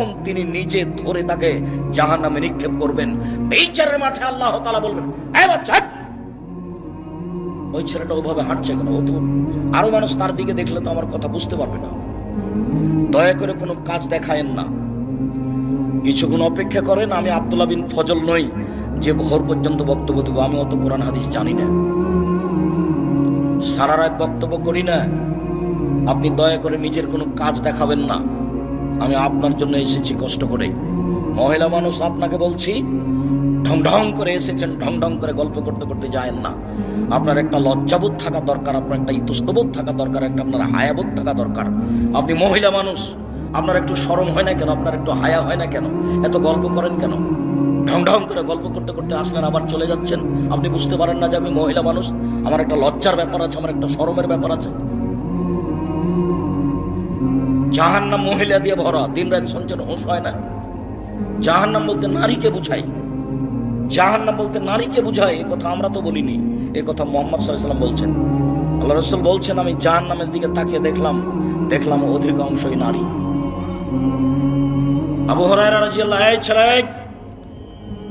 তখন তিনি নিজে ধরে তাকে জাহান নামে নিক্ষেপ করবেন। বিচারের মাঠে আল্লাহ তালা বলবেন! ওই ছেলেটা ওভাবে হাঁটছে কেন? ও তো আরও মানুষ তার দিকে দেখলে তো আমার কথা বুঝতে পারবে না। দয়া করে কোনো কাজ দেখায়েন না। কিছুক্ষণ অপেক্ষা করেন, আমি আব্দুল্লাহ বিন ফজল নই, যে ভোর পর্যন্ত বক্তব্য দেবো। আমি অত কোরআন হাদিস জানি না। সারা রাত বক্তব্য করি না। আপনি দয়া করে নিজের কোনো কাজ দেখাবেন না। আমি আপনার জন্য এসেছি কষ্ট করে। মহিলা মানুষ, আপনাকে বলছি ঢং ঢং করে এসেছেন ঢং ঢং করে গল্প করতে করতে যায়েন না। আপনার একটা লজ্জাবোধ থাকা দরকার, আপনার একটা ইতস্তবোধ থাকা দরকার, একটা আপনার হায়াবোধ থাকা দরকার। আপনি মহিলা মানুষ, আপনার একটু শরম হয় না কেন? আপনার একটু হায়া হয় না কেন? এত গল্প করেন কেন? ঢং ঢং করে গল্প করতে করতে আসলেন, আবার চলে যাচ্ছেন। আপনি বুঝতে পারেন না যে আমি মহিলা মানুষ, আমার একটা লজ্জার ব্যাপার আছে, আমার একটা শরমের ব্যাপার আছে। জাহান্নাম মহিলা দিয়ে ভরা, দিন রাত শুনছেন হোশ হয় না। জাহান্নাম বলতে নারীকে বুঝাই জাহান্নাম বলতে নারীকে বুঝায়, এ কথা আমরা তো বলিনি, এ কথা মোহাম্মদ সাল্লাম বলছেন। আল্লাহ রসুল বলছেন, আমি জাহান্নামের দিকে তাকিয়ে দেখলাম দেখলাম অধিকাংশই নারী। আবু হরাইরা রাজিয়াল্লাহ এই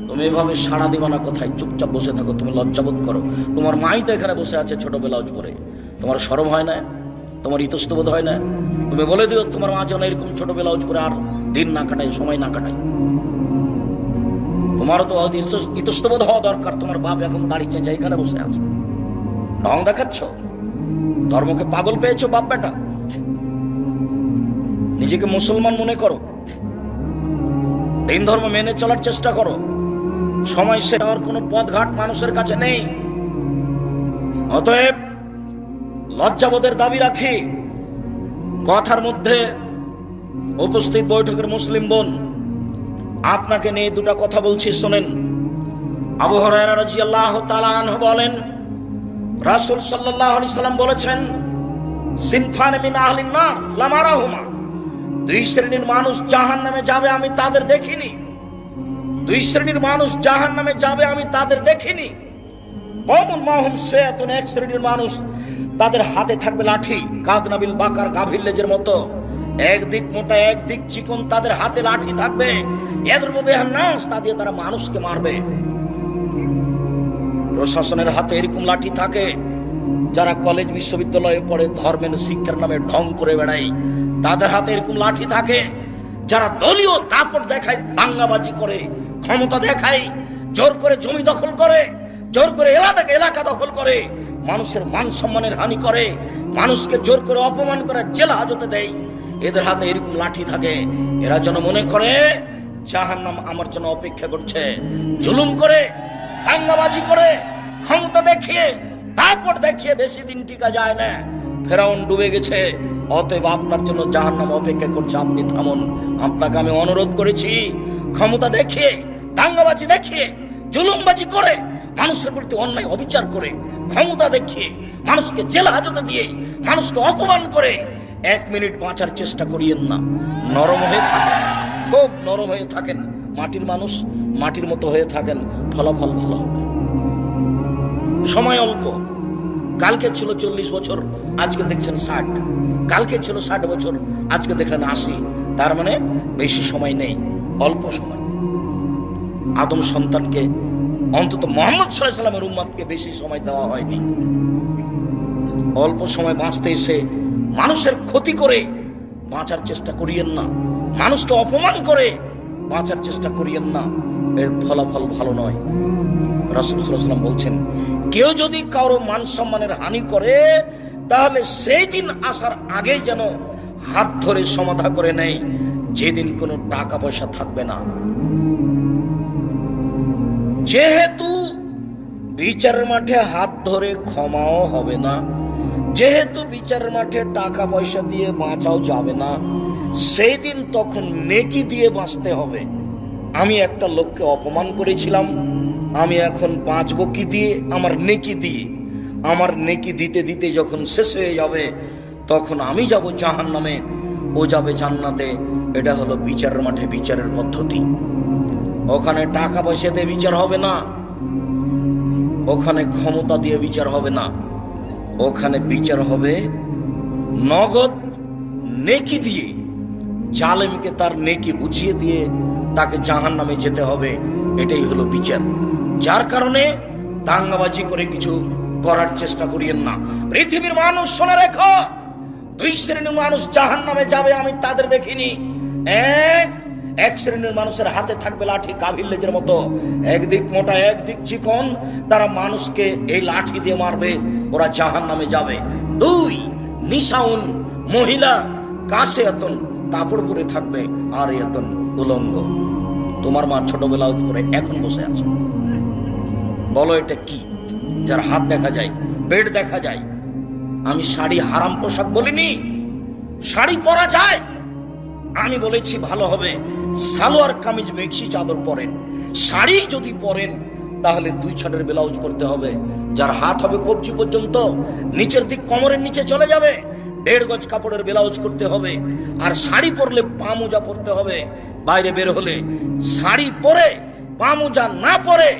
তুমি এভাবে সাড়া দিবা না, কোথায় চুপচাপ বসে থাকো, তুমি লজ্জাবোধ করো। তোমার মাই তো এখানে বসে আছে ছোট ব্লাউজ পরে। তোমার শরম হয় না, তোমার ইতস্তবোধ হয় না। তুমি বলে দিও তোমার মা যেন এরকম ছোট ব্লাউজ পরে আর দিন না কাটায়, সময় না কাটায়। তোমারও তো ইতস্তবোধ হওয়া দরকার, তোমার বাপ এখন দাঁড়িয়ে চেঁচে এখানে বসে আছে। ঢং দেখাচ্ছ? ধর্মকে পাগল পেয়েছ বাপ বেটা? নিজেকে মুসলমান মনে করো। দিন ধর্ম মেনে চলার চেষ্টা করো। সময় সে আর কোনো পথঘাট মানুষের কাছে নেই। অতএব লজ্জাবোধের দাবি রাখি। কথার মধ্যে উপস্থিত বৈঠকের মুসলিম বোন, আপনাকে নিয়ে দুটা কথা বলছি, শোনেন। আবু রাদিয়াল্লাহু তাআলা বলেন, রাসূল আলাইহি সাল্লাম বলেছেন, সিনফান মিন আহলিন নার লামারাহুমা। দুই শ্রেণির মানুষ জাহান্নামে যাবে আমি তাদের দেখিনি। দুই শ্রেণির মানুষ জাহান্নামে যাবে আমি তাদের দেখিনি। কমন মাহুম সেতুন এক শ্রেণির মানুষ তাদের হাতে থাকবে লাঠি। কাদনাবিল বাকার গাভীর লেজের মতো। একদিক মোটা, একদিক চিকন, তাদের হাতে লাঠি থাকবে। নাস তা দিয়ে তারা মানুষকে মারবে। প্রশাসনের হাতে এরকম লাঠি থাকে, যারা কলেজ বিশ্ববিদ্যালয়ে পড়ে, ধর্মের শিক্ষার নামে ঢং করে বেড়ায়। তাদের হাতে এরকম লাঠি থাকে, যারা দলীয় দাপট দেখায়, দাঙ্গাবাজি করে, ক্ষমতা দেখায়, জোর করে জমি দখল করে, জোর করে এলাকাকে এলাকা দখল করে। মানুষের মান সম্মানের হানি করে, মানুষকে জোর করে অপমান করে জেলা হাজতে দেয়। এদের হাতে এরকম লাঠি থাকে। এরা যেন মনে করে, জাহান্নাম আমার জন্য অপেক্ষা করছে। জুলুম করে, দাঙ্গাবাজি করে, ক্ষমতা দেখিয়ে তারপর দেখিয়ে বেশি দিন টিকা যায় না। ফেরাউন ডুবে গেছে। অতএব আপনার জন্য জাহান্নাম অপেক্ষা করছে। আপনি থামুন। আপনাকে আমি অনুরোধ করেছি, ক্ষমতা দেখিয়ে, দাঙ্গাবাজি দেখিয়ে, জুলুমবাজি করে মানুষের প্রতি অন্যায় অবিচার করে, ক্ষমতা দেখিয়ে, মানুষকে জেল হাজতে দিয়ে, মানুষকে অপমান করে, এক মিনিট বাঁচার চেষ্টা করিয়েন না। নরম হয়ে থাকেন, খুব নরম হয়ে থাকেন। মাটির মানুষ মাটির মতো হয়ে থাকেন, ফলাফল ভালো হবে। সময় অল্প। কালকে ছিল চল্লিশ বছর, আজকে দেখছেন ষাট। কালকে ছিল ষাট বছর, আজকে দেখলেন আশি। তার মানে বেশি সময় নেই, অল্প সময়। আদম সন্তানকে অন্তত মোহাম্মদ সাল্লামের উম্মাদকে বেশি সময় দেওয়া হয়নি। অল্প সময় বাঁচতে এসে মানুষের ক্ষতি করে বাঁচার চেষ্টা করিয়েন না। মানুষকে অপমান করে বাঁচার চেষ্টা করিয়েন না। এর ফলাফল ভালো নয়। রাসুলাম বলছেন, কেউ যদি কারও মান সম্মানের হানি করে, তাহলে সেই দিন আসার আগেই যেন হাত ধরে সমাধা করে নেয়। যেদিন কোনো টাকা পয়সা থাকবে না। যেহেতু বিচার মাঠে হাত ধরে ক্ষমাও হবে না, যেহেতু বিচার মাঠে টাকা পয়সা দিয়ে বাঁচাও যাবে না, সেই দিন তখন নেকি দিয়ে বাঁচতে হবে। আমি একটা লোককে অপমান করেছিলাম, আমি এখন বাঁচবো কি দিয়ে? আমার নেকি দিয়ে। আমার নেকি দিতে দিতে যখন শেষ হয়ে যাবে, তখন আমি যাব জাহান নামে ও যাবে জান্নাতে। এটা হলো বিচার মাঠে বিচারের পদ্ধতি। ওখানে টাকা পয়সা দিয়ে বিচার হবে না। ওখানে ক্ষমতা দিয়ে বিচার হবে না। ওখানে বিচার হবে নগদ নেকি দিয়ে। জালেমকে তার নেকি বুঝিয়ে দিয়ে তাকে জাহান নামে যেতে হবে। এটাই হলো বিচার। যার কারণে দাঙ্গাবাজি করে কিছু করার চেষ্টা করিয়েন না। পৃথিবীর মানুষ শোনা রেখো, দুই শ্রেণির মানুষ জাহান নামে যাবে, আমি তাদের দেখিনি। এক এক শ্রেণির মানুষের হাতে থাকবে লাঠি গাভীর লেজের মতো। একদিক মোটা একদিক চিকন, তারা মানুষকে এই লাঠি দিয়ে মারবে, ওরা জাহান নামে যাবে। দুই, নিশাউন, মহিলা কাছে এতন কাপড় পরে থাকবে আর এতন উলঙ্গ। তোমার মা ছোটবেলা করে এখন বসে আছে। বলো এটা কি? যার হাত দেখা যায় পেট দেখা যায়। আমি শাড়ি হারাম পোশাক বলিনি। শাড়ি পরা যায়। আমি বলেছি ভালো হবে। সালোয়ার কামিজ মেক্সি চাদর পরেন, শাড়ি যদি পরেন, তাহলে দুই ছাটের ব্লাউজ পরতে হবে। যার হাত হবে কবজি পর্যন্ত, নিচের দিক কোমরের নিচে চলে যাবে, দেড় গজ কাপড়ের ব্লাউজ করতে হবে, আর শাড়ি পরলে পা মোজা পরতে হবে। বাইরে বের হলে শাড়ি পরে পা মোজা না পরে,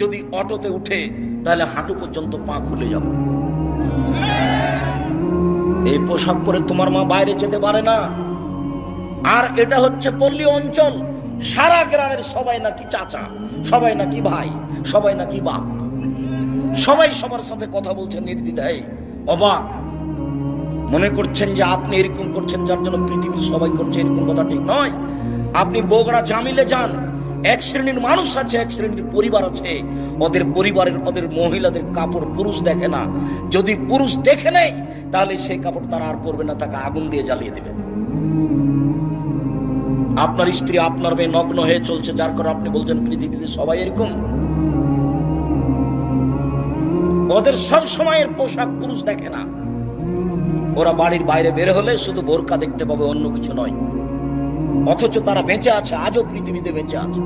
যদি অটোতে উঠে, তাহলে হাঁটু পর্যন্ত পা খুলে যাবে। এই পোশাক পরে তোমার মা বাইরে যেতে পারে না। আর এটা হচ্ছে পল্লী অঞ্চল। সারা গ্রামের সবাই নাকি চাচা, সবাই নাকি ভাই, সবাই নাকি বাপ। সবাই সবার সাথে কথা বলছেন নির্দ্বিধায়, অবাক। মনে করছেন যে আপনি এরকম করছেন যার জন্য পৃথিবীর সবাই করছে এরকম কথা ঠিক নয়। আপনি বগড়া জামিলে যান, এক শ্রেণির মানুষ আছে, এক শ্রেণির পরিবার আছে। ওদের পরিবারের, ওদের মহিলাদের কাপড় পুরুষ দেখে না। যদি পুরুষ দেখে নেয়, তাহলে সেই কাপড় তারা আর পরবে না, তাকে আগুন দিয়ে জ্বালিয়ে দেবে। আপনার স্ত্রী আপনার মেয়ে নগ্ন হয়ে চলছে, যার কারণে আপনি বলছেন পৃথিবীতে সবাই এরকম। ওদের সব সময়ের পোশাক পুরুষ দেখে না। ওরা বাড়ির বাইরে বের হলে শুধু বোরকা দেখতে পাবে, অন্য কিছু নয়। অথচ তারা বেঁচে আছে, আজও পৃথিবীতে বেঁচে আছে।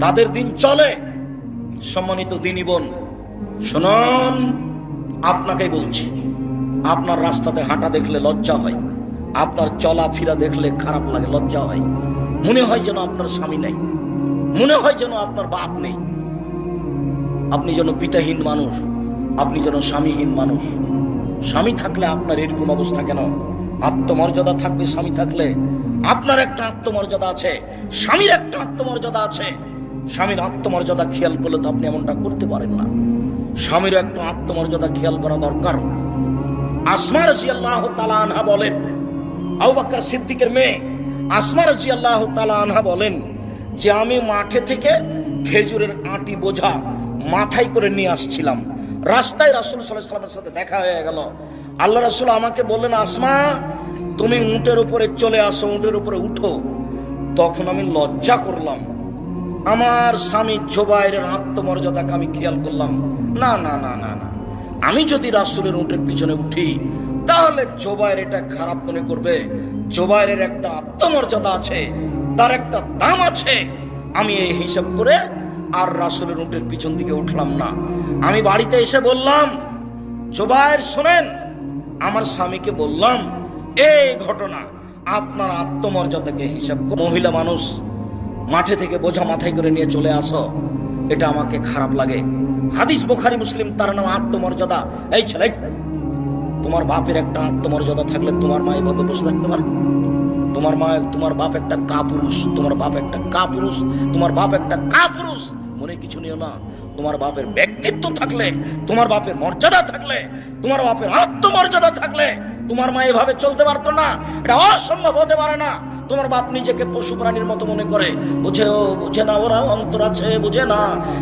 তাদের দিন চলে। সম্মানিত দিনী বোন, শুনুন আপনাকে বলছি, আপনার রাস্তাতে হাঁটা দেখলে লজ্জা হয়। আপনার চলা চলাফেরা দেখলে খারাপ লাগে লজ্জা হয়। মনে হয় যেন আপনার স্বামী নেই। মনে হয় যেন আপনার বাপ নেই। আপনি যেন পিতাহীন মানুষ, আপনি যেন স্বামীহীন মানুষ। স্বামী থাকলে আপনার এরকম অবস্থা কেন? আত্মমর্যাদা থাকবে, স্বামী থাকলে। আপনার একটা আত্মমর্যাদা আছে, স্বামীর একটা আত্মমর্যাদা আছে। স্বামীর আত্মমর্যাদা খেয়াল করলে তো আপনি এমনটা করতে পারেন না। স্বামীর একটা আত্মমর্যাদা খেয়াল করা দরকার। আসমা রাজি আল্লাহ আনহা বলেন আবু বাক্কর সিদ্দিকের মেয়ে আসমা রাজি আল্লাহ আনহা বলেন যে আমি মাঠে থেকে খেজুরের আটি বোঝা মাথায় করে নিয়ে আসছিলাম। রাস্তায় রাসুল সাল্লামের সাথে দেখা হয়ে গেল। আল্লাহ রাসুল আমাকে বললেন, আসমা, তুমি উঁটের উপরে চলে আসো, উঁটের উপরে উঠো। তখন আমি লজ্জা করলাম। আমার স্বামী জোবাইরের আত্মমর্যাদাকে আমি খেয়াল করলাম। না না না না না। আমি যদি রাসুলের উঁটের পিছনে উঠি তাহলে জোবাইর এটা খারাপ মনে করবে। জোবাইরের একটা আত্মমর্যাদা আছে, তার একটা দাম আছে। আমি এই হিসাব করে আর রাসুলের উঁটের পিছন দিকে উঠলাম না। আমি বাড়িতে এসে বললাম জোবাইর শোনেন, আমার স্বামীকে বললাম, এই ঘটনা, আপনার আত্মমর্যাদাকে হিসাব মহিলা মানুষ, মাঠে থেকে বোঝা মাথায় করে নিয়ে চলে আসো। এটা আমাকে খারাপ লাগে। হাদিস বোখারি, মুসলিম, তার নাম আত্মমর্যাদা। এই ছেলে তোমার বাপের একটা আত্মমর্যাদা থাকলে তোমার মা এভাবে বসে থাকতে পারে? তোমার মা, তোমার বাপ একটা কাপুরুষ, তোমার বাপ একটা কাপুরুষ, তোমার বাপ একটা কাপুরুষ। মনে কিছু নিও না, তোমার বাপের ব্যক্তিত্ব থাকলে, তোমার বাপের মর্যাদা থাকলে, তোমার বাপের আত্মমর্যাদা থাকলে তোমার মা এভাবে চলতে পারতো না। এটা অসম্ভব হতে পারে না। তোমার বাপ নিজেকে পশু প্রাণীর মতো মনে করে। বুঝেও বুঝে না ওরা, অন্তর আছে, বুঝে না।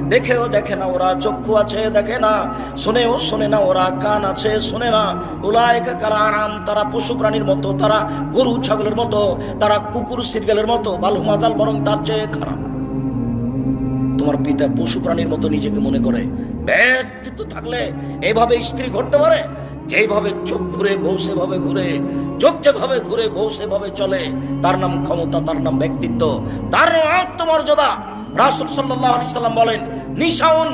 দেখেও দেখে না ওরা, চক্ষু আছে, দেখে না। শুনেও শোনে না ওরা, কান আছে, শোনে না। ওলায়কা কারা আরাম তারা পশু প্রাণীর মতো, তারা গরু, ছাগলের মতো, তারা কুকুর, সিরগেলের মতো, বালু মাতাল বরং তার চেয়ে খারাপ। তোমার পিতা পশু প্রাণীর মতো নিজেকে মনে করে। ব্যক্তিত্ব থাকলে এইভাবে স্ত্রী ঘটতে পারে? যেভাবে চোখ ঘুরে, বউ সেভাবে ঘুরে। চোখ যেভাবে ঘুরে বউ সেভাবে চলে, তার নাম ক্ষমতা, তার নাম ব্যক্তিত্ব, তার নাম আত্মমর্যাদা। রাসুল সাল্লাহ সাল্লাম বলেন, নিশাউন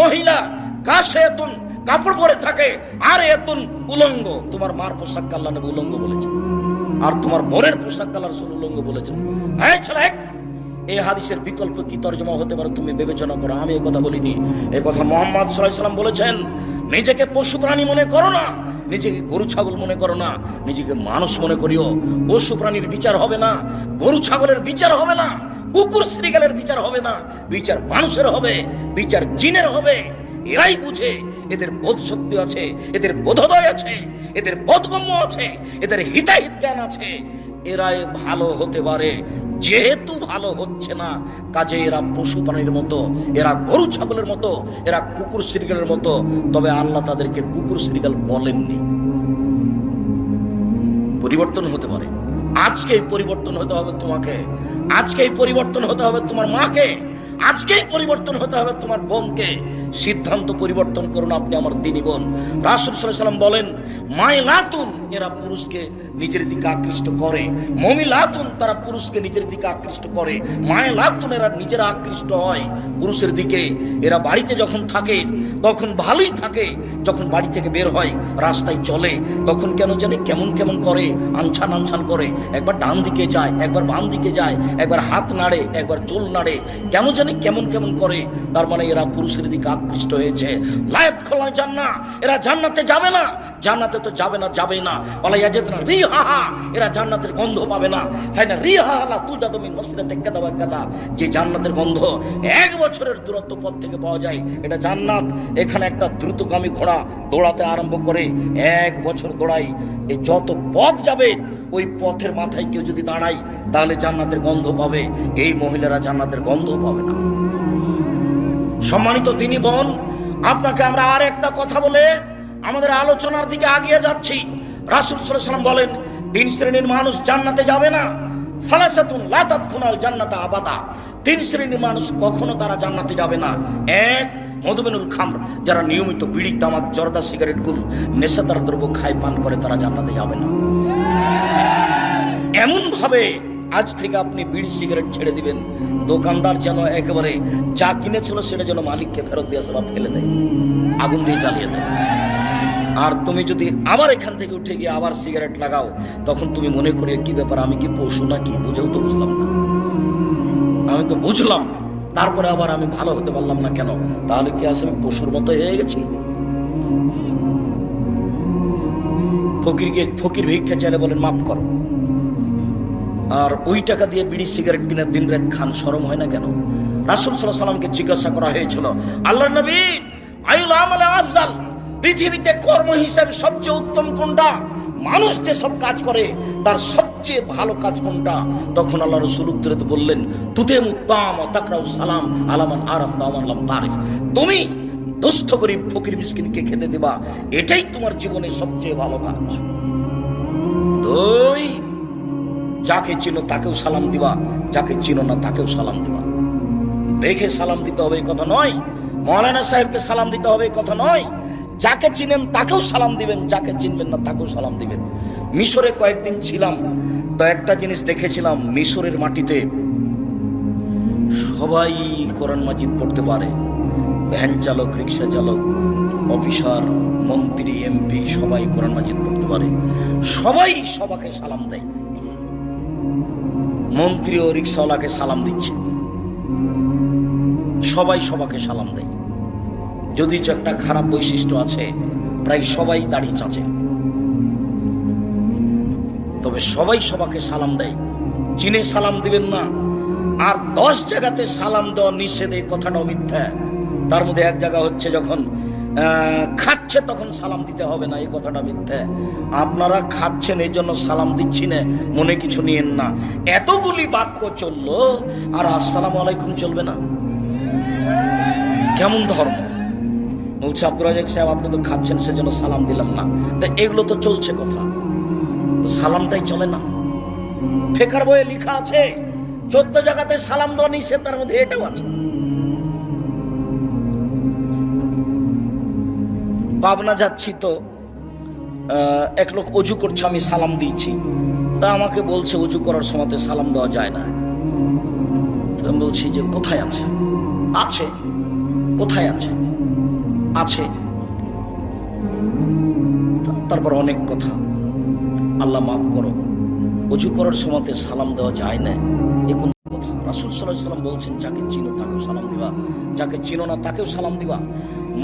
মহিলা কাশে এতুন কাপড় পরে থাকে আর এতুন উলঙ্গ। তোমার মার পোশাক কাল্লা নেবে উলঙ্গ বলেছে আর তোমার বোনের পোশাক কালার রসুল উলঙ্গ বলেছেন। হ্যাঁ ছেলে, এই হাদিসের বিকল্প কি তর্জমা হতে পারে তুমি বিবেচনা করো? আমি এই কথা বলিনি। এই কথা মোহাম্মদ সাল্লাম বলেছেন, নিজেকে পশু প্রাণী মনে করো না নিজেকে গরু ছাগল মনে করো না, নিজেকে মানুষ মনে করিও। পশু প্রাণীর বিচার হবে না, গরু ছাগলের বিচার হবে না, কুকুর শ্রীগালের বিচার হবে না, বিচার মানুষের হবে, বিচার জিনের হবে। এরাই বুঝে এদের বোধ শক্তি আছে, এদের বোধোদয় আছে, এদের বোধগম্য আছে, এদের হিতাহিত জ্ঞান আছে। এরাই ভালো হতে পারে যেহেতু ভালো হচ্ছে না, কাজে এরা পশু প্রাণীর মতো, এরা গরু ছাগলের মতো, এরা কুকুর শ্রীগালের মতো, তবে আল্লাহ তাদেরকে কুকুর শ্রীগাল বলেননি। পরিবর্তন হতে পারে। আজকেই পরিবর্তন হতে হবে তোমাকে। আজকেই পরিবর্তন হতে হবে তোমার মাকে। আজকেই পরিবর্তন হতে হবে তোমার বোনকে। সিদ্ধান্ত পরিবর্তন করুন আপনি আমার দিনী বোন রাসুল সাল্লাম বলেন মায় লাতুন এরা পুরুষকে নিজের দিকে আকৃষ্ট করে। মমি লাতুন তারা পুরুষকে নিজের দিকে আকৃষ্ট করে। মায় লাতুন এরা নিজেরা আকৃষ্ট হয়। পুরুষের দিকে এরা বাড়িতে যখন থাকে, তখন ভালোই থাকে। যখন বাড়ি থেকে বের হয়, রাস্তায় চলে, তখন কেন জানি কেমন কেমন করে, আনছান আনছান করে। একবার ডান দিকে যায়, একবার বাম দিকে যায়, একবার হাত নাড়ে, একবার চুল নাড়ে, কেন জানি কেমন কেমন করে। তার মানে এরা পুরুষের দিকে আকৃষ্ট হয়েছে। লায়াত খোলা জান্না এরা জান্নাতে যাবে না। জান্নাতে তো যাবে না যাবে না। বলা ইয়াজেদ না রি হা হা এরা জান্নাতের গন্ধ পাবে না। তাই না রি হা হা তু যা তুমি মসজিদে কেদা বা কেদা। যে জান্নাতের গন্ধ এক বছরের দূরত্ব পথ থেকে পাওয়া যায়, এটা জান্নাত। এখানে একটা দ্রুতগামী ঘোড়া দৌড়াতে আরম্ভ করে, এক বছর দৌড়াই এই যত পথ যাবে, ওই পথের মাথায় কেউ যদি দাঁড়ায়, তাহলে জান্নাতের গন্ধ পাবে। এই মহিলারা জান্নাতের গন্ধ পাবে না। সম্মানিত দিনী বোন, আপনাকে আমরা আর একটা কথা বলে আমাদের আলোচনার দিকে আগিয়ে যাচ্ছি। রাসুল সাল্লাম বলেন, তিন শ্রেণির মানুষ জান্নাতে যাবে না। ফালাসাতুন লাতাত খুনাল জান্নাতা আবাদা। তিন শ্রেণির মানুষ কখনো তারা জান্নাতে যাবে না। এক, মধুমেনুল খামর, যারা নিয়মিত বিড়ি, তামাক, জর্দা, সিগারেট, গুল, নেশাদার দ্রব্য খায়, পান করে, তারা জান্নাতে যাবে না। এমন ভাবে আজ থেকে আপনি বিড়ি সিগারেট ছেড়ে দিবেন। দোকানদার যেন একেবারে যা কিনেছিল সেটা যেন মালিককে ফেরত দিয়ে আসে ফেলে দেয়। আগুন দিয়ে জ্বালিয়ে দেয়। আর তুমি যদি আবার এখান থেকে উঠে গিয়ে আবার সিগারেট লাগাও, তখন তুমি মনে করি কি ব্যাপার, আমি কি পশু না কি বুঝেও তো বুঝলাম না। আমি তো বুঝলাম, তারপরে আবার আমি ভালো হতে পারলাম না কেন? তাহলে কি আসে আমি পশুর মতো হয়ে গেছি? ফকিরকে ফকির ভিক্ষা চাইলে বলেন, মাফ করো। আর ওই টাকা দিয়ে বিড়ি, সিগারেট কিনে দিন রাত খান, সরম হয় না কেন? রাসুল সাল্লামকে জিজ্ঞাসা করা হয়েছিল আল্লাহ নবী আয়ুল আমলে আফজাল, পৃথিবীতে কর্ম হিসাবে সবচেয়ে উত্তম কোনটা? মানুষ যে সব কাজ করে, তার সবচেয়ে ভালো কাজ কোনটা? তখন আল্লাহ রসুল উত্তরে বললেন তুতে মুত্তাম তাকরাউ সালাম আলামান আরাফ লাম তারিফ। তুমি দুস্থ, গরিব, ফকির, মিসকিনকে খেতে দেবা, এটাই তোমার জীবনের সবচেয়ে ভালো কাজ। দুই যাকে চিনো তাকেও সালাম দিবা, যাকে চিনো না তাকেও সালাম দিবা। দেখে সালাম দিতে হবে এই কথা নয়, মৌলানা সাহেবকে সালাম দিতে হবে এই কথা নয়, যাকে চিনেন তাকেও সালাম দিবেন, যাকে চিনবেন না তাকেও সালাম দিবেন। মিশরে কয়েকদিন ছিলাম, তো একটা জিনিস দেখেছিলাম, মিশরের মাটিতে সবাই কোরআন মাজিদ পড়তে পারে। ভ্যান চালক, রিক্সা চালক, অফিসার, মন্ত্রী, এমপি, সবাই কোরআন মাজিদ পড়তে পারে। সবাই সবাকে সালাম দেয়। মন্ত্রী ও রিক্সাওয়ালাকে সালাম দিচ্ছে। সবাই সবাকে সালাম দেয়। যদি একটা খারাপ বৈশিষ্ট্য আছে, প্রায় সবাই দাড়ি চাঁচে। তবে সবাই সবাকে সালাম দেয়। চিনে সালাম দিবেন না, আর দশ জায়গাতে সালাম দেওয়া নিষেধ, এই কথাটাও মিথ্যা। তার মধ্যে এক জায়গা হচ্ছে যখন খাচ্ছে তখন সালাম দিতে হবে না, এই কথাটা মিথ্যে। আপনারা খাচ্ছেন, এই জন্য সালাম দিচ্ছি না, মনে কিছু নিয়েন না। এতগুলি বাক্য চলল, আর আসসালামু আলাইকুম চলবে না। কেমন ধর্ম? বলছে আব্দুল সাহেব, আপনি তো খাচ্ছেন, সেজন্য সালাম দিলাম না। তা এগুলো তো চলছে কথা। তো সালামটাই চলে না। ফেকার বইয়ে লেখা আছে, চোদ্দ জায়গাতে সালাম দেওয়া নিষেধ, তার মধ্যে এটাও আছে। পাবনা যাচ্ছি তো এক লোক অজু করছে, আমি সালাম দিয়েছি। তা আমাকে বলছে, অজু করার সময় সালাম দেওয়া যায় না। আমি বলছি যে, কোথায় আছে? আছে। কোথায় আছে? আছে। তারপর অনেক কথা। আল্লাহ মাফ করো। অজু করার সময় সালাম দেওয়া যায় না, এ কোন কথা। রাসুল সাল্লাহ সাল্লাম বলছেন, যাকে চিনো তাকেও সালাম দিবা। যাকে চিনো না তাকেও সালাম দিবা।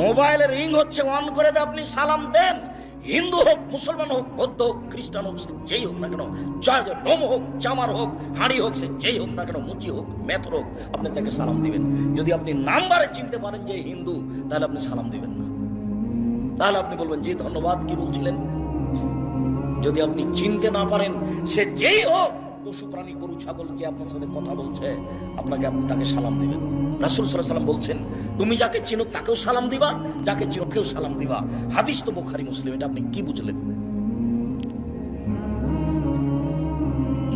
মোবাইলের রিং হচ্ছে, অন করে দিয়ে আপনি সালাম দেন। হিন্দু হোক, মুসলমান হোক, বৌদ্ধ হোক, খ্রিস্টান হোক, সে যেই হোক না কেন ডোম হোক, চামার হোক, হাঁড়ি হোক, সে যেই হোক না কেন, মুচি হোক, মেথর হোক, আপনি তাকে সালাম দিবেন। যদি আপনি নাম্বারে চিনতে পারেন যে হিন্দু, তাহলে আপনি সালাম দিবেন না। তাহলে আপনি বলবেন, জি, ধন্যবাদ, কি বলছিলেন? যদি আপনি চিনতে না পারেন, সে যেই হোক পশু প্রাণী, গরু, ছাগল যে আপনার সাথে কথা বলছে, আপনাকে আপনি তাকে সালাম দিবেন। রাসুল সাল্লাম বলছেন, তুমি যাকে চিনো তাকেও সালাম দিবা, যাকে চিনো কেউ সালাম দিবা। হাদিস তো বোখারি, মুসলিম, এটা আপনি কি বুঝলেন?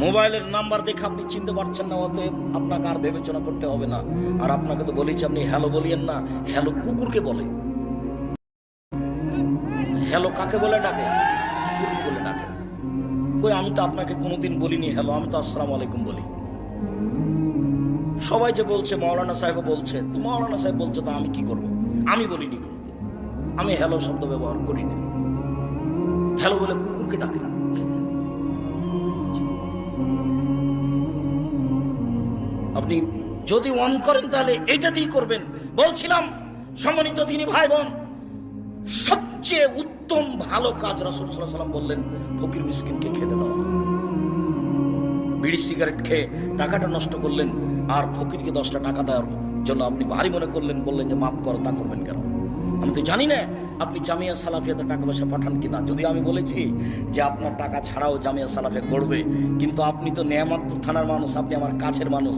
মোবাইলের নাম্বার দেখে আপনি চিনতে পারছেন না, অতএব আপনাকে আর বিবেচনা করতে হবে না। আর আপনাকে তো বলেছি, আপনি হ্যালো বলিয়েন না, হ্যালো কুকুরকে বলে। হ্যালো কাকে বলে ডাকে? কই আমি তো আপনাকে কোনোদিন বলিনি, হ্যালো, আমি তো আসসালামু আলাইকুম বলি। সবাই যে বলছে মৌলানা সাহেব বলছে তো মৌলানা সাহেব বলছে, তো আমি কি করব? আমি বলিনি কোনোদিন। আমি হ্যালো শব্দ ব্যবহার করিনি। হ্যালো বলে কুকুরকে ডাকে। আপনি যদি অন করেন, তাহলে এইটাতেই করবেন। বলছিলাম, সম্মানিত তিনি ভাই বোন, সবচেয়ে উত্তম ভালো কাজ রাসুল সাল্লাম বললেন, ফকির মিসকিনকে খেতে দেওয়া বিড়ি, সিগারেট খেয়ে টাকাটা নষ্ট করলেন, আর ফকিরকে দশটা টাকা দেওয়ার জন্য আপনি ভারী মনে করলেন, বললেন যে, মাফ করো, তা করবেন কেন? আমি তো জানি না আপনি জামিয়া সালাফিয়াতে টাকা পয়সা পাঠান কিনা। যদি আমি বলেছি যে, আপনার টাকা ছাড়াও জামিয়া সালাফিয়া গড়বে, কিন্তু আপনি তো নেয়ামতপুর থানার মানুষ, আপনি আমার কাছের মানুষ,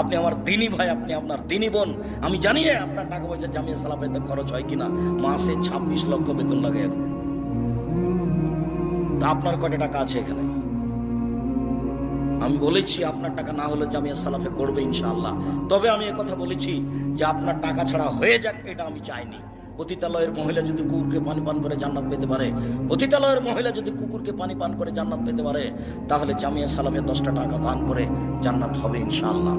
আপনি আমার দিনী ভাই, আপনি আপনার দিনী বোন, আমি জানি না আপনার টাকা পয়সা জামিয়া সালাফিয়াতে খরচ হয় কিনা। মাসে ছাব্বিশ লক্ষ বেতন লাগে এখন। তা আপনার কটা টাকা আছে এখানে? আমি বলেছি আপনার টাকা না হলে জামিয়া সালাফে করবে ইনশাআল্লাহ। তবে আমি কথা বলেছি যে আপনার টাকা ছাড়া হয়ে যাক, এটা আমি চাইনি। পতিতালয়ের মহিলা যদি কুকুরকে পানি পান করে জান্নাত পেতে পারে, পতিতালয়ের মহিলা যদি কুকুরকে পানি পান করে জান্নাত পেতে পারে, তাহলে জামিয়া সালাফে দশটা টাকা দান করে জান্নাত হবে ইনশাআল্লাহ।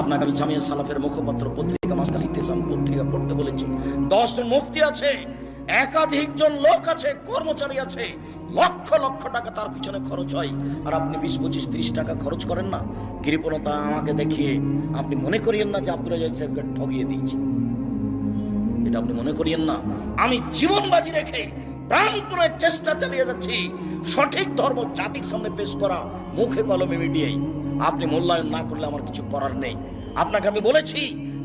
আপনাকে আমি জামিয়া সালাফের মুখপত্র পত্রিকা মাস্তাল ইতেসাম পত্রিকা পড়তে বলেছি। দশজন মুফতি আছে একাধিক জন লোক আছে, কর্মচারী আছে লক্ষ লক্ষ টাকা তার পিছনে খরচ হয়। আর আপনি বিশ, পঁচিশ, ত্রিশ টাকা খরচ করেন না। কৃপণতা আমাকে দেখিয়ে আপনি মনে করিয়েন না যে আব্দুল রাজাক সাহেবকে ঠগিয়ে দিয়েছি। এটা আপনি মনে করিয়েন না। আমি জীবন বাজি রেখে প্রাণপণে চেষ্টা চালিয়ে যাচ্ছি। সঠিক ধর্ম জাতির সামনে পেশ করা মুখে কলমে মিডিয়াই আপনি মূল্যায়ন না করলে আমার কিছু করার নেই। আপনাকে আমি বলেছি,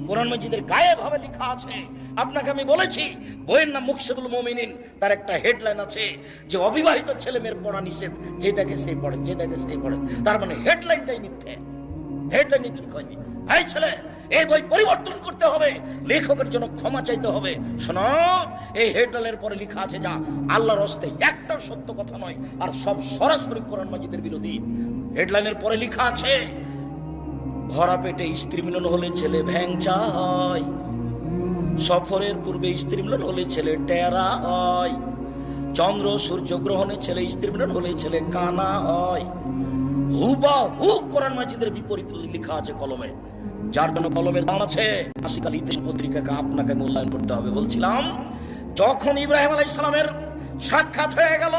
কোরআন মজিদের গায়ে ভাবে লেখা আছে। আপনাকে আমি বলেছি, বইয়ের নাম মুকসেদুল মোমিনিন, তার একটা হেডলাইন আছে যে অবিবাহিত ছেলে মেয়ের পড়া নিষেধ, যে দেখে সেই পড়ে, যে দেখে সেই পড়ে। তার মানে হেডলাইনটাই মিথ্যে। হেডলাইনই ঠিক হয়নি। এই ছেলে, এই বই পরিবর্তন করতে হবে, লেখকের জন্য ক্ষমা চাইতে হবে। শোনো, এই হেডলাইনের পরে লেখা আছে যা আল্লাহর হস্তে একটা সত্য কথা নয়, আর সব সরাসরি কোরআন মাজিদের বিরোধী। হেডলাইনের পরে লেখা আছে, ভরা পেটে স্ত্রী মিলন হলে ছেলে ভ্যাংচা হয় সফরের পূর্বে স্ত্রী মিলন হলে ছেলে টেরা হয়। চন্দ্র সূর্য গ্রহণে ছেলে স্ত্রী মিলন হলে ছেলে কানা হয়। হুবা হু কোরআন মাজিদের বিপরীত লেখা আছে কলমে। যার জন্য কলমের দাম আছে। আশিকাল ইতিহাস পত্রিকাকে আপনাকে মূল্যায়ন করতে হবে। বলছিলাম, যখন ইব্রাহিম আলাই সালামের সাক্ষাৎ হয়ে গেল,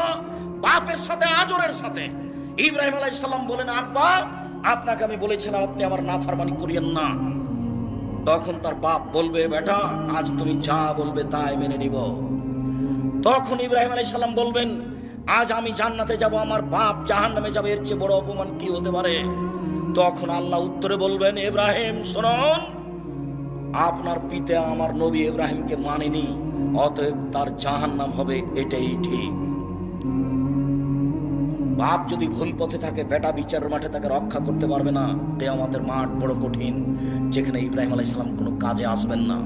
বাপের সাথে, আজরের সাথে, ইব্রাহিম আলাই সালাম বলেন, আব্বা, আপনাকে আমি বলেছিলাম, আপনি আমার নাফারমানি করিয়েন না। তখন তার বাপ বলবে, বেটা, আজ তুমি যা বলবে তাই মেনে নিব। তখন ইব্রাহিম আলাই সাল্লাম বলবেন, আজ আমি জান্নাতে যাব, আমার বাপ জাহান নামে যাবে, এর চেয়ে বড় অপমান কি হতে পারে? তখন আল্লাহ উত্তরে বলবেন, ইব্রাহিম, শুনুন, আপনার পিতা আমার নবী ইব্রাহিমকে মানেনি, অতএব তার জাহান নাম হবে এটাই ঠিক। বাপ যদি ভুল পথে থাকে, বেটা বিচারের মাঠে তাকে রক্ষা করতে পারবে না। কেয়ামাতের মাঠ বড় কঠিন, যেখানে ইব্রাহিম আলাইসালাম কোনো কাজে আসবেন না।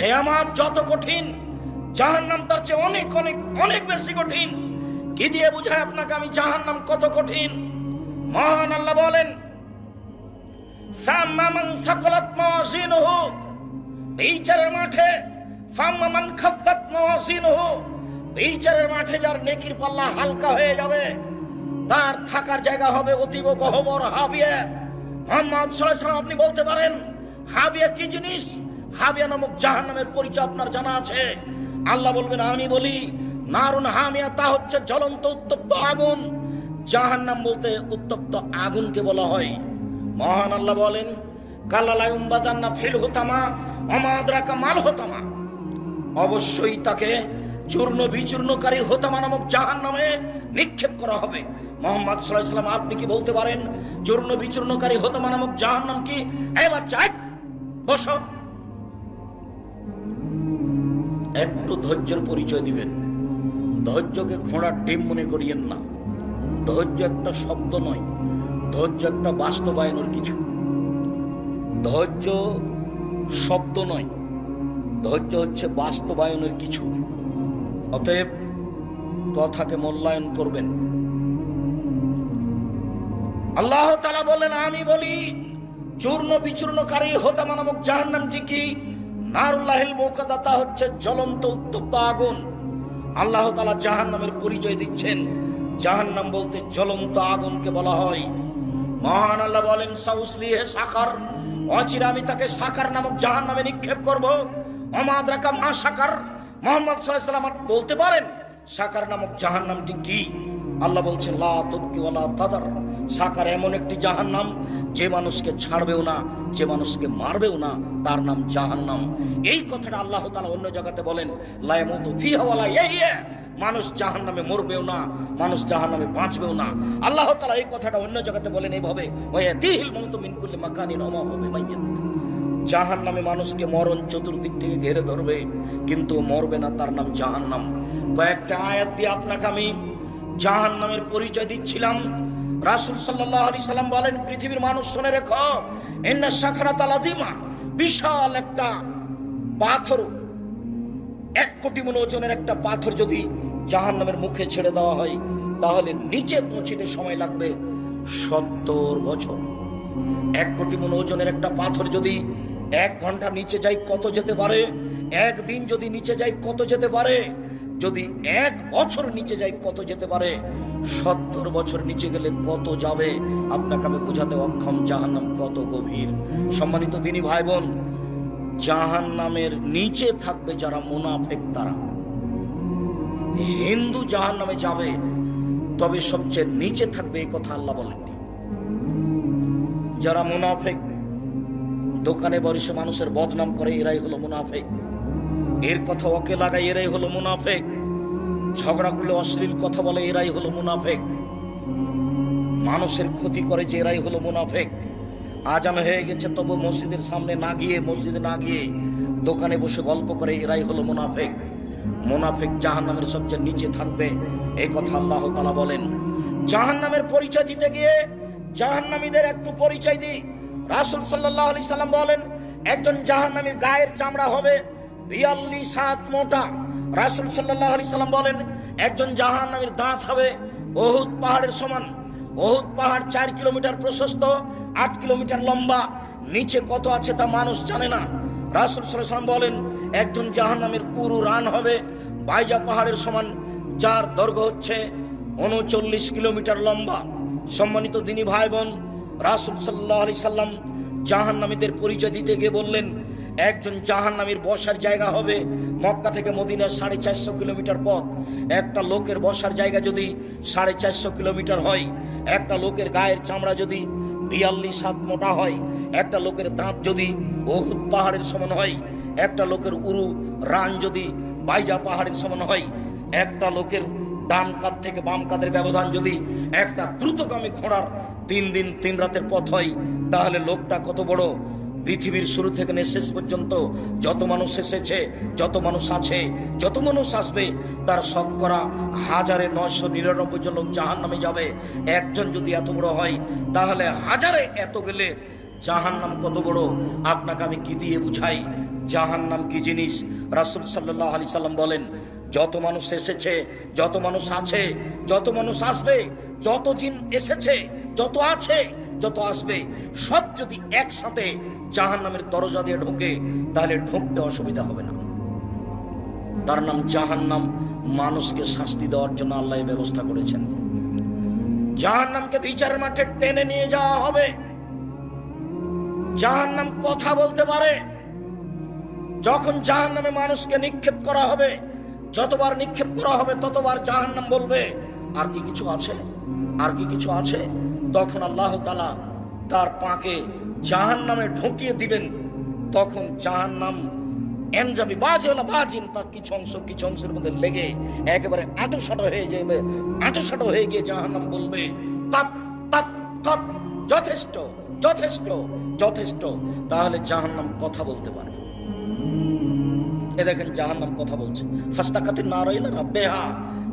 কেয়ামাত যত কঠিন জাহান নাম তার চেয়ে অনেক অনেক অনেক বেশি কঠিন। কি দিয়ে বুঝায় আপনাকে আমি? জাহান নাম কত কঠিন। মহান আল্লাহ বলেন বিচারের মাঠে বিচারের মাঠে যার নেকির পাল্লা হালকা হয়ে যাবে। তার থাকার জায়গা হবে অতীব গহবর হাবিয়া। মোহাম্মদ সাল্লাল্লাহু আপনি বলতে পারেন, হাবিয়া কি জিনিস? হাবিয়া নামক জাহান্নামের পরিচয় আপনার জানা আছে। আল্লাহ বলবেন, আমি বলি, নারুন হামিয়া, তা হচ্ছে জ্বলন্ত উত্তপ্ত আগুন। জাহান্নাম বলতে উত্তপ্ত আগুনকে বলা হয়। মহান আল্লাহ বলেন কাল্লালাই উম্বাদান্না ফিল হতামা অমাদ্রাকা মাল হতামা অবশ্যই তাকে চূর্ণ বিচূর্ণকারী হতামা নামক জাহান নামে নিক্ষেপ করা হবে। মোহাম্মদ সাল্লাম আপনি কি বলতে পারেন, চূর্ণ বিচূর্ণকারী হতামা নামক জাহান নাম কি বসো। একটু ধৈর্যের পরিচয় দিবেন। ধৈর্যকে ঘোড়ার ডিম মনে করিয়েন না। ধৈর্য একটা শব্দ নয়, ধৈর্য একটা বাস্তবায়নের কিছু। ধৈর্য শব্দ নয়, ধৈর্য হচ্ছে বাস্তবায়নের কিছু। অতএব কথাকে মূল্যায়ন করবেন। আল্লাহ তালা বলেন আমি বলি, চূর্ণ বিচূর্ণকারী হতামা নামক জাহান্নামটি কি নারুল্লাহিল মোকাদাতা হচ্ছে জ্বলন্ত উত্তপ্ত আগুন। আল্লাহ তালা জাহান্নামের পরিচয় দিচ্ছেন। জাহান্নাম বলতে জ্বলন্ত আগুনকে বলা হয়। মহান আল্লাহ বলেন সাউসলি হে সাকার, অচিরে আমি তাকে সাকার নামক জাহান্নামে নিক্ষেপ করব। অমাদ্রাকা মা সাকার, মোহাম্মদ সাল্লাম বলতে পারেন, সাকার নামক জাহান্নামটি কি? আল্লাহ বলছেন, লা তুবকি ওয়ালা তাদার। সাকার এমন একটি জাহান্নাম, যে মানুষকে ছাড়বেও না, যে মানুষকে মারবেও না, তার নাম জাহান্নাম। এই কথাটা আল্লাহ তালা অন্য জায়গাতে বলেন মানুষ জাহান্নামে মরবেও না, মানুষ জাহান্নামে বাঁচবেও না। আল্লাহ তালা এই কথাটা অন্য জায়গাতে বলেন এইভাবে জাহান নামে মানুষকে মরণ চতুর্দিক থেকে ঘেরে ধরবে, কিন্তু মরবে না তার নাম জাহান্নাম। কয়েকটা আয়াত দিয়ে আপনাকে আমি জাহান নামের পরিচয় দিচ্ছিলাম। রাসুল সাল্লাহ আলি সাল্লাম বলেন, পৃথিবীর মানুষ শুনে রেখো এন্না সাখরাত আলাদিমা বিশাল একটা পাথর, এক কোটি মনে ওজনের একটা পাথর যদি জাহান নামের মুখে ছেড়ে দেওয়া হয়, তাহলে নিচে পৌঁছিতে সময় লাগবে সত্তর বছর। এক কোটি মনে ওজনের একটা পাথর যদি এক ঘণ্টা নিচে যাই কত যেতে পারে? একদিন যদি নিচে যাই কত যেতে পারে? যদি এক বছর নিচে যায়, কত যেতে পারে? সত্তর বছর নিচে গেলে কত যাবে? আপনাকে আমি বোঝাতে অক্ষম, জাহান্নাম কত গভীর। সম্মানিত দিনী ভাই বোন জাহান নামের নিচে থাকবে যারা মুনাফেক তারা। হিন্দু জাহান নামে যাবে, তবে সবচেয়ে নিচে থাকবে এই কথা আল্লাহ বলেননি। যারা মুনাফেক, দোকানে বরিশে মানুষের বদনাম করে, এরাই হলো মুনাফেক। এর কথা ওকে লাগাই, এরাই হলো মুনাফেক। ঝগড়া করলে অশ্লীল কথা বলে, এরাই হলো মুনাফেক। মানুষের ক্ষতি করে যে এরাই হলো মুনাফেক। আজান হয়ে গেছে, তবু মসজিদের সামনে না গিয়ে, মসজিদে না গিয়ে দোকানে বসে গল্প করে, এরাই হলো মুনাফেক। মুনাফেক জাহান্নামের সবচেয়ে নিচে থাকবে এই কথা আল্লাহ তালা বলেন। জাহান্নামের পরিচয় দিতে গিয়ে জাহান্নামীদের একটু পরিচয় দিই। রাসুল সাল্লাহ আলি সাল্লাম বলেন, একজন জাহান্নামীর গায়ের চামড়া হবে বিয়াল্লিশ হাত মোটা। রাসুল সাল্লাহ আলি বলেন, একজন জাহান্নামীর দাঁত হবে বহুত পাহাড়ের সমান। বহুত পাহাড় চার কিলোমিটার প্রশস্ত, আট কিলোমিটার লম্বা। নিচে কত আছে তা মানুষ জানে না। রাসুল সাল্লাম বলেন, একজন জাহান্নামের উরু রান হবে বাইজা পাহাড়ের সমান, যার দৈর্ঘ্য হচ্ছে উনচল্লিশ কিলোমিটার লম্বা। সম্মানিত দিনী ভাই বোন, রাসুল সাল্লাহ আলি সাল্লাম জাহান্নামীদের পরিচয় দিতে গিয়ে বললেন একজন জাহান্নামীর বসার জায়গা হবে মক্কা থেকে মদিনার সাড়ে চারশো কিলোমিটার পথ। একটা লোকের বসার জায়গা যদি সাড়ে চারশো কিলোমিটার হয়, একটা লোকের গায়ের চামড়া যদি বিয়াল্লিশ হাত মোটা হয়, একটা লোকের দাঁত যদি বহুত পাহাড়ের সমান হয়, একটা লোকের উরু রান যদি বাইজা পাহাড়ের সমান হয়, একটা লোকের ডান কাঁধ থেকে বাম কাঁধের ব্যবধান যদি একটা দ্রুতগামী ঘোড়ার তিন দিন তিন রাতের পথ হয়, তাহলে লোকটা কত বড়? পৃথিবীর শুরু থেকে শেষ পর্যন্ত যত মানুষ এসেছে, যত মানুষ আছে, যত মানুষ আসবে, তার শতকরা হাজারে নয়শো নিরানব্বই জন লোক জাহান নামে যাবে। একজন যদি এত বড় হয়, তাহলে হাজারে এত গেলে জাহান নাম কত বড়? আপনাকে আমি কি দিয়ে বুঝাই? জাহান নাম কি জিনিস? রাসুল সাল্লাহ আলি সাল্লাম বলেন, যত মানুষ এসেছে, যত মানুষ আছে, যত মানুষ আসবে, যত জিন এসেছে, যত আছে যত আসবে, সব যদি একসাথে জাহান নামের দরজা দিয়ে ঢোকে, তাহলে ঢুকতে অসুবিধা হবে না। তার নাম জাহান নাম মানুষকে শাস্তি দেওয়ার জন্য আল্লাহ ব্যবস্থা করেছেন। জাহান নামকে বিচারের মাঠে টেনে নিয়ে যাওয়া হবে। জাহান নাম কথা বলতে পারে। যখন জাহান নামে মানুষকে নিক্ষেপ করা হবে, যতবার নিক্ষেপ করা হবে, ততবার জাহান নাম বলবে, আর কি কিছু আছে? আর কি কিছু আছে? তখন আল্লাহ তালা তার পাকে জাহান নামে ঢুকিয়ে দিবেন। তখন জাহান নাম বাজিন, তার কিছু অংশ কিছু অংশের মধ্যে লেগে একেবারে হয়ে হয়ে গিয়ে বলবে তাত তাত যথেষ্ট যথেষ্ট যথেষ্ট। তাহলে জাহান্নাম কথা বলতে পারে। এ দেখেন জাহান্নাম কথা বলছে। ফাস্তাকাতে না রইল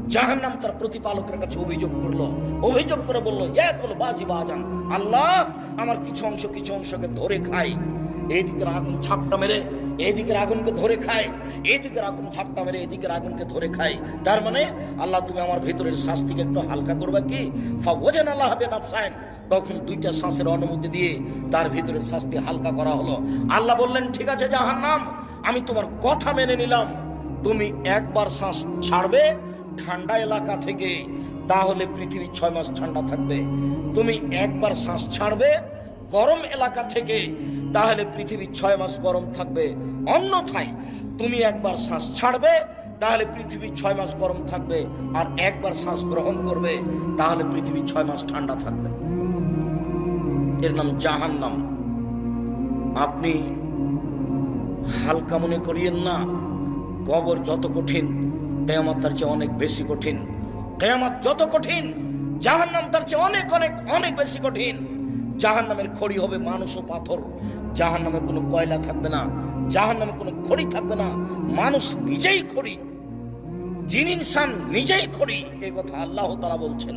জাহান্নাম তার প্রতিপালকের কাছে অভিযোগ করল। অভিযোগ করে বলল এক হলো বাজি বাজান। আল্লাহ আমার কিছু অংশ, কিছু অংশকে ধরে খাই এইদিকের আগুন ঝাপটা মেরে এইদিকের আগুনকে ধরে খায়। এইদিকের আগুন ঝাপটা মেরে, এদিকের আগুনকে ধরে খায়। তার মানে আল্লাহ তুমি আমার ভিতরের শাস্তিকে একটু হালকা করবে কি? ফাওয়াজান আল্লাহ হবে নাফসাইন তখন দুইটা শ্বাসের অনুমতি দিয়ে তার ভিতরের শাস্তি হালকা করা হলো। আল্লাহ বললেন, ঠিক আছে জাহান্নাম, আমি তোমার কথা মেনে নিলাম। তুমি একবার শ্বাস ছাড়বে ঠান্ডা এলাকা থেকে, তাহলে পৃথিবী ছয় মাস ঠান্ডা থাকবে। তুমি একবার শ্বাস ছাড়বে গরম এলাকা থেকে, তাহলে পৃথিবী ছয় মাস গরম থাকবে। অন্যথায় তুমি একবার শ্বাস ছাড়বে, তাহলে পৃথিবী ছয় মাস গরম থাকবে। আর একবার শ্বাস গ্রহণ করবে, তাহলে পৃথিবী ছয় মাস ঠান্ডা থাকবে। এর নাম জাহান্নাম। আপনি হালকা মনে করিয়েন না, কবর যত কঠিন কেয়ামত তার চেয়ে অনেক বেশি কঠিন। কেয়ামত যত কঠিন, জাহান্নাম তার চেয়ে অনেক অনেক অনেক বেশি কঠিন। জাহান্নামের খড়ি হবে মানুষ ও পাথর। জাহান্নামে কোনো কয়লা থাকবে না, জাহান্নামে কোনো খড়ি থাকবে না, মানুষ নিজেই খড়ি। জিন, ইনসান নিজেই খড়ি, এ কথা আল্লাহ তারা বলছেন।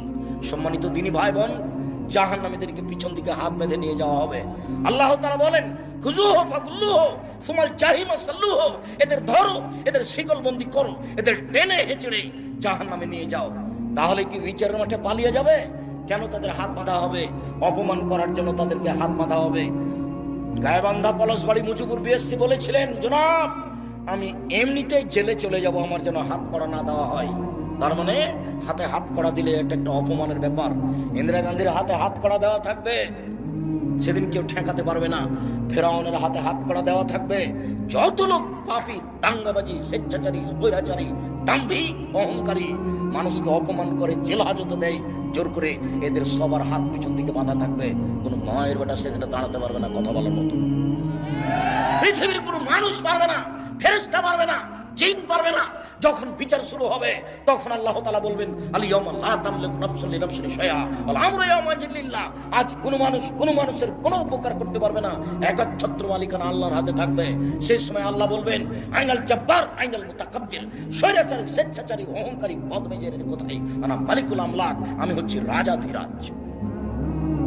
সম্মানিত দিনী ভাই বোন জাহান নামীদেরকে পিছন দিকে হাত বেঁধে নিয়ে যাওয়া হবে। আল্লাহ তারা বলেন খুজুহ ফাগুল্লুহ সুমাল জাহিমা সাল্লুহ এদের ধরো, এদের শিকল বন্দি করো, এদের টেনে হেঁচড়ে জাহান নামে নিয়ে যাও। তাহলে কি বিচারের মাঠে পালিয়ে যাবে? কেন তাদের হাত বাঁধা হবে? অপমান করার জন্য তাদেরকে হাত বাঁধা হবে। গায়েবান্ধা পলাশবাড়ি মুজুবুর বিএসসি বলেছিলেন, জনাব, আমি এমনিতেই জেলে চলে যাব, আমার যেন হাত করা না দেওয়া হয়। তার মানে হাতে হাত করা দিলে এটা একটা অপমানের ব্যাপার। ইন্দিরা গান্ধীর হাতে হাত করা দেওয়া থাকবে। সেদিন কেউ ঠেকাতে পারবে না। ফেরাউনের হাতে হাত করা দেওয়া থাকবে। যত লোক পাপি, দাঙ্গাবাজি, স্বেচ্ছাচারী বৈরাচারী দাম্ভিক, অহংকারী, মানুষকে অপমান করে জেল হাজতে দেয়, জোর করে এদের সবার হাত পিছন দিকে বাঁধা থাকবে। কোনো মায়ের বেটা সেখানে দাঁড়াতে পারবে না, কথা বলার মতো। পৃথিবীর কোনো মানুষ পারবে না ফেরেস্তা পারবে না। জিন পারবে না। যখন বিচার শুরু হবে, তখন আল্লাহ তালা বলবেন আলিয়াউমা লা তামলিকু নাফসুন লিনাফসিন শাইআ ওয়াল আমরু ইয়াওমা আজ কোন মানুষ, কোন মানুষের কোনো উপকার করতে পারবে না। একচ্ছত্র মালিকানা আল্লাহর হাতে থাকবে। সেই সময় আল্লাহ বলবেন, আইনাল জব্বার, আইনাল মুতাকাব্বির, স্বৈরাচারী, স্বেচ্ছাচারী, অহংকারী, বদমেজের কোথায় আনা মালিকুল আমলাক, আমি হচ্ছি রাজাধিরাজ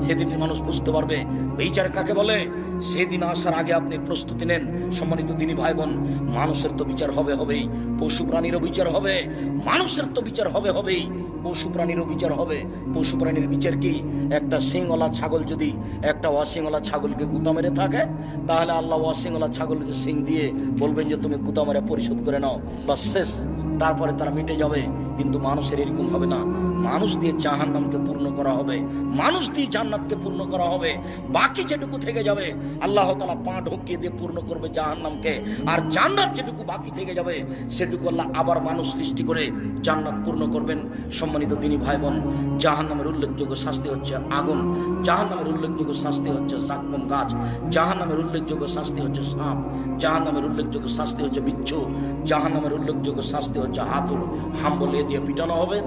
সেদিন মানুষ বুঝতে পারবে, বিচার কাকে বলে? সেদিন আসার আগে আপনি প্রস্তুতি নেন। সম্মানিত দিনী ভাই বোন মানুষের তো বিচার হবে হবেই, পশু প্রাণীরও বিচার হবে, মানুষের তো বিচার হবে হবেই। পশু প্রাণীরও বিচার হবে। পশু প্রাণীর বিচার কি? একটা সিংওয়ালা ছাগল যদি, একটা অসিংওয়ালা ছাগলকে গুতা মেরে থাকে, তাহলে আল্লাহ অসিংওয়ালা ছাগলকে সিং দিয়ে বলবেন যে, তুমি গুতা মেরে পরিশোধ করে নাও। বা শেষ। তারপরে তারা মিটে যাবে, কিন্তু মানুষের এরকম হবে না। মানুষ দিয়ে জাহান নামকে পূর্ণ করা হবে। মানুষ দিয়ে জান্নাতকে পূর্ণ করা হবে। বাকি যেটুকু থেকে যাবে, আল্লাহ তালা পা ঢুকিয়ে দিয়ে পূর্ণ করবে জাহান নামকে আর জান্নাত যেটুকু বাকি থেকে যাবে, সেটুকু আল্লাহ আবার মানুষ সৃষ্টি করে জান্নাত পূর্ণ করবেন। সম্মানিত দিনী ভাই বোন জাহান নামের উল্লেখযোগ্য শাস্তি হচ্ছে আগুন। জাহান নামের উল্লেখযোগ্য শাস্তি হচ্ছে সাক্কম গাছ। জাহান নামের উল্লেখযোগ্য শাস্তি হচ্ছে সাপ। জাহান নামের উল্লেখযোগ্য শাস্তি হচ্ছে বিচ্ছু। জাহান নামের উল্লেখযোগ্য শাস্তি হচ্ছে হাতুড়। হাম্বল এ দিয়ে পিটানো হবে।